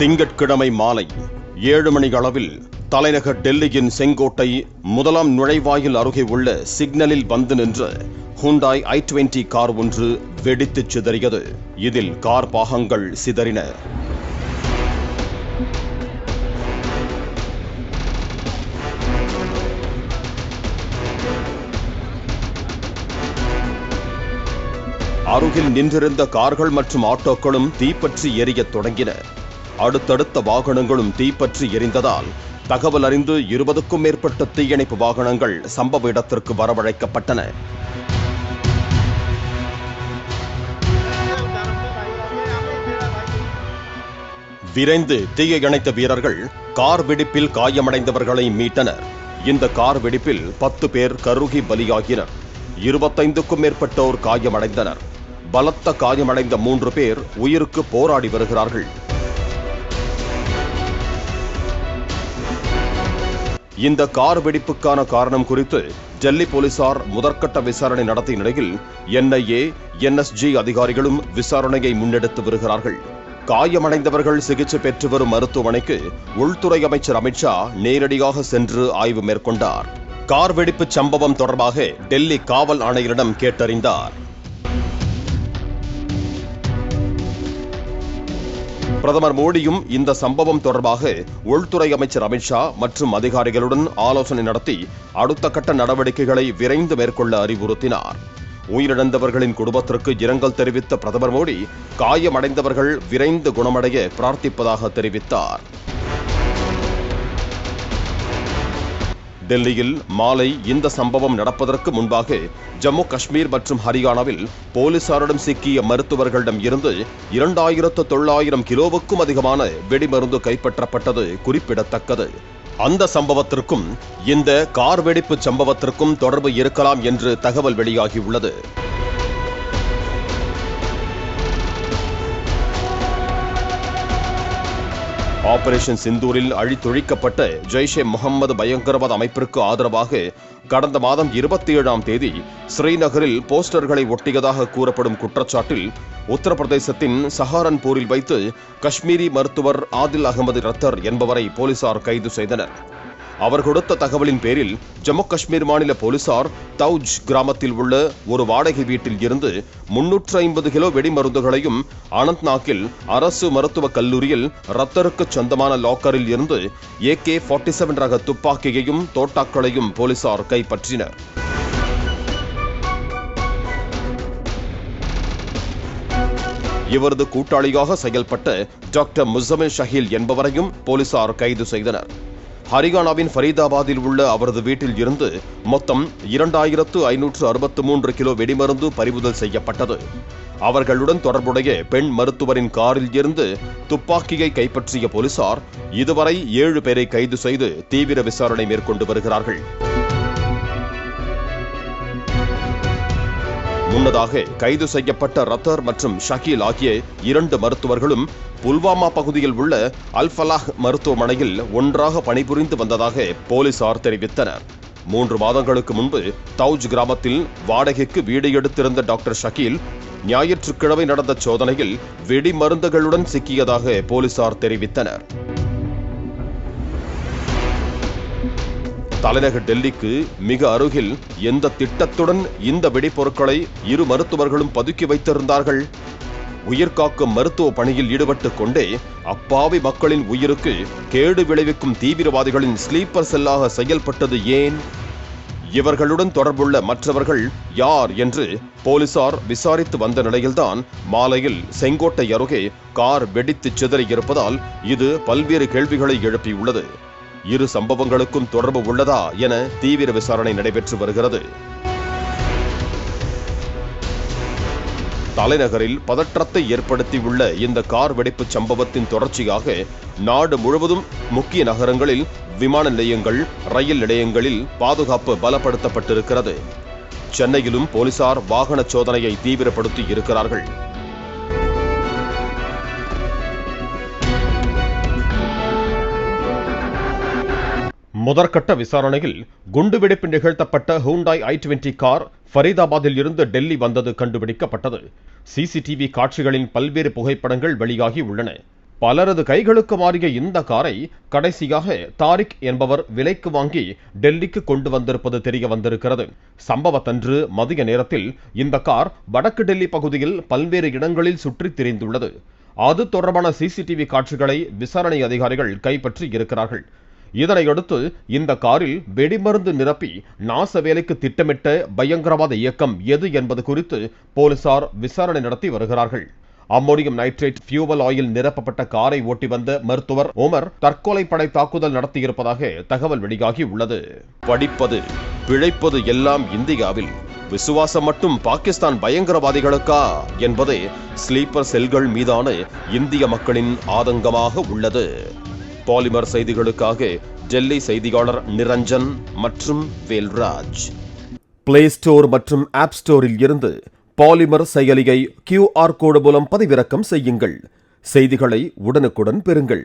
திங்கட்கிழமை மாலை ஏழு மணி அளவில் தலைநகர் டெல்லியின் செங்கோட்டை முதலாம் நுழைவாயில் அருகே உள்ள சிக்னலில் வந்து நின்ற ஹூண்டாய் ஐ டுவெண்டி கார் ஒன்று வெடித்துச் சிதறியது. இதில் கார் பாகங்கள் சிதறின. அருகில் நின்றிருந்த கார்கள் மற்றும் ஆட்டோக்களும் தீப்பற்றி எரியத் தொடங்கின. அடுத்தடுத்த வாகனங்களும் தீப்பற்றி எரிந்ததால் தகவல் அறிந்து இருபதுக்கும் மேற்பட்ட தீயணைப்பு வாகனங்கள் சம்பவ இடத்திற்கு வரவழைக்கப்பட்டன. விரைந்து தீயை அணைத்த வீரர்கள் கார் வெடிப்பில் காயமடைந்தவர்களை மீட்டனர். இந்த கார் வெடிப்பில் பத்து பேர் கருகி பலியாகினர். இருபத்தைந்துக்கும் மேற்பட்டோர் காயமடைந்தனர். பலத்த காயமடைந்த மூன்று பேர் உயிருக்கு போராடி வருகிறார்கள். இந்த கார் வெடிப்புக்கான காரணம் குறித்து டெல்லி போலீசார் முதற்கட்ட விசாரணை நடத்திய நிலையில் என்ஐஏ என்எஸ்ஜி அதிகாரிகளும் விசாரணையை முன்னெடுத்து வருகிறார்கள். காயமடைந்தவர்கள் சிகிச்சை பெற்று வரும் மருத்துவமனைக்கு உள்துறை அமைச்சர் அமித்ஷா நேரடியாக சென்று ஆய்வு மேற்கொண்டார். கார் வெடிப்பு சம்பவம் தொடர்பாக டெல்லி காவல் ஆணையரிடம் கேட்டறிந்தார். பிரதமர் மோடியும் இந்த சம்பவம் தொடர்பாக உள்துறை அமைச்சர் அமித்ஷா மற்றும் அதிகாரிகளுடன் ஆலோசனை நடத்தி அடுத்த கட்ட நடவடிக்கைகளை விரைந்து மேற்கொள்ள அறிவுறுத்தினார். உயிரிழந்தவர்களின் குடும்பத்திற்கு இரங்கல் தெரிவித்த பிரதமர் மோடி காயமடைந்தவர்கள் விரைந்து குணமடைய பிரார்த்திப்பதாக தெரிவித்தார். டெல்லியில் மாலை இந்த சம்பவம் நடப்பதற்கு முன்பாக ஜம்மு காஷ்மீர் மற்றும் ஹரியானாவில் போலீசாரிடம் சிக்கிய மருத்துவர்களிடம் இருந்து இரண்டாயிரத்து தொள்ளாயிரம் கிலோவுக்கும் அதிகமான வெடிமருந்து கைப்பற்றப்பட்டது குறிப்பிடத்தக்கது. அந்த சம்பவத்திற்கும் இந்த கார் வெடிப்பு சம்பவத்திற்கும் தொடர்பு இருக்கலாம் என்று தகவல் வெளியாகியுள்ளது. ஆபரேஷன் சிந்தூரில் அழித்தொழிக்கப்பட்ட ஜெய்ஷே முகம்மது பயங்கரவாத அமைப்பிற்கு ஆதரவாக கடந்த மாதம் இருபத்தி ஏழாம் தேதி ஸ்ரீநகரில் போஸ்டர்களை ஒட்டியதாக கூறப்படும் குற்றச்சாட்டில் உத்தரப்பிரதேசத்தின் சஹாரன்பூரில் வைத்து காஷ்மீரி மருத்துவர் ஆதில் அகமது ரத்தர் என்பவரை போலீசார் கைது செய்தனர். அவர் கொடுத்த தகவலின் பேரில் ஜம்மு காஷ்மீர் மாநில போலீசார் தௌஜ் கிராமத்தில் உள்ள ஒரு வாடகை வீட்டில் இருந்து முன்னூற்று ஐம்பது கிலோ வெடிமருந்துகளையும் அனந்த்நாக்கில் அரசு மருத்துவக் கல்லூரியில் ரத்தருக்கு சொந்தமான லாக்கரில் இருந்து ஏகே ஃபார்ட்டி செவன் ரக துப்பாக்கியையும் தோட்டாக்களையும் போலீசார் கைப்பற்றினர். இவரது கூட்டாளியாக செயல்பட்ட டாக்டர் முசமில் ஷஹீல் என்பவரையும் போலீசார் கைது செய்தனர். ஹரியானாவின் ஃபரீதாபாத்தில் உள்ள அவரது வீட்டில் இருந்து மொத்தம் இரண்டாயிரத்து ஐநூற்று அறுபத்து மூன்று கிலோ வெடிமருந்து பறிமுதல் செய்யப்பட்டது. அவர்களுடன் தொடர்புடைய பெண் மருத்துவரின் காரில் இருந்து துப்பாக்கியை கைப்பற்றிய போலீசார் இதுவரை ஏழு பேரை கைது செய்து தீவிர விசாரணை மேற்கொண்டு வருகிறார்கள். முன்னதாக கைது செய்யப்பட்ட ரத்தர் மற்றும் ஷக்கீல் ஆகிய இரண்டு மருத்துவர்களும் புல்வாமா பகுதியில் உள்ள அல்ஃபலாஹ் மருத்துவமனையில் ஒன்றாக பணிபுரிந்து வந்ததாக போலீசார் தெரிவித்தனர். மூன்று மாதங்களுக்கு முன்பு தௌஜ் கிராமத்தில் வாடகைக்கு வீடு எடுத்திருந்த டாக்டர் ஷக்கீல் ஞாயிற்றுக்கிழமை நடந்த சோதனையில் வெடி மருந்துகளுடன் சிக்கியதாக போலீசார் தெரிவித்தனர். தலைநகர் டெல்லிக்கு மிக அருகில் எந்த திட்டத்துடன் இந்த வெடிப்பொருட்களை இரு மருத்துவர்களும் பதுக்கி வைத்திருந்தார்கள்? உயிர்காக்கும் மருத்துவ பணியில் ஈடுபட்டுக் கொண்டே அப்பாவி மக்களின் உயிருக்கு கேடு விளைவிக்கும் தீவிரவாதிகளின் ஸ்லீப்பர் செல்லாக செயல்பட்டது ஏன்? இவர்களுடன் தொடர்புள்ள மற்றவர்கள் யார் என்று போலீசார் விசாரித்து வந்த நிலையில்தான் மாலையில் செங்கோட்டை அருகே கார் வெடித்து சிதறியிருப்பதால் இது பல்வேறு கேள்விகளை எழுப்பியுள்ளது. இரு சம்பவங்களுக்கும் தொடர்பு உள்ளதா என தீவிர விசாரணை நடைபெற்று வருகிறது. தலைநகரில் பதற்றத்தை ஏற்படுத்தியுள்ள இந்த கார் வெடிப்பு சம்பவத்தின் தொடர்ச்சியாக நாடு முழுவதும் முக்கிய நகரங்களில் விமான நிலையங்கள் ரயில் நிலையங்களில் பாதுகாப்பு பலப்படுத்தப்பட்டிருக்கிறது. சென்னையிலும் போலீசார் வாகன சோதனையை தீவிரப்படுத்தி இருக்கிறார்கள். முதற்கட்ட விசாரணையில் குண்டுவெடிப்பு நிகழ்த்தப்பட்ட ஹூண்டாய் ஐ டுவெண்டி கார் ஃபரீதாபாத்தில் இருந்து டெல்லி வந்தது கண்டுபிடிக்கப்பட்டது. சிசிடிவி காட்சிகளின் பல்வேறு புகைப்படங்கள் வெளியாகி உள்ளன. பலரது கைகளுக்கு மாறிய இந்த காரை கடைசியாக தாரிக் என்பவர் விலைக்கு வாங்கி டெல்லிக்கு கொண்டு வந்திருப்பது தெரிய வந்திருக்கிறது. சம்பவத்தன்று மதிய நேரத்தில் இந்த கார் வடக்கு டெல்லி பகுதியில் பல்வேறு இடங்களில் சுற்றித் திரிந்துள்ளது. அது தொடர்பான சிசிடிவி காட்சிகளை விசாரணை அதிகாரிகள் கைப்பற்றி இருக்கிறார்கள். இதனையடுத்து இந்த காரில் வெடிமருந்து நிரப்பி நாச வேலைக்கு திட்டமிட்ட பயங்கரவாத இயக்கம் எது என்பது குறித்து போலீசார் விசாரணை நடத்தி வருகிறார்கள். அம்மோனியம் நைட்ரேட் ஃபியூவல் ஆயில் நிரப்பப்பட்ட காரை ஓட்டி வந்த மருத்துவர் ஓமர் தற்கொலை படை தாக்குதல் நடத்தியிருப்பதாக தகவல் வெளியாகி உள்ளது. படிப்பது பிழைப்பது எல்லாம் இந்தியாவில். விசுவாசம் மட்டும் பாகிஸ்தான் பயங்கரவாதிகளுக்கா என்பதே ஸ்லீப்பர் செல்கள் மீதான இந்திய மக்களின் ஆதங்கமாக உள்ளது. பாலிமர் செய்திகளுக்காக டெல்லி செய்தியாளர் நிரஞ்சன் மற்றும் வேல்ராஜ். பிளே ஸ்டோர் மற்றும் ஆப் ஸ்டோரில் இருந்து பாலிமர் செயலியை கியூஆர் கோடு மூலம் பதிவிறக்கம் செய்யுங்கள். செய்திகளை உடனுக்குடன் பெறுங்கள்.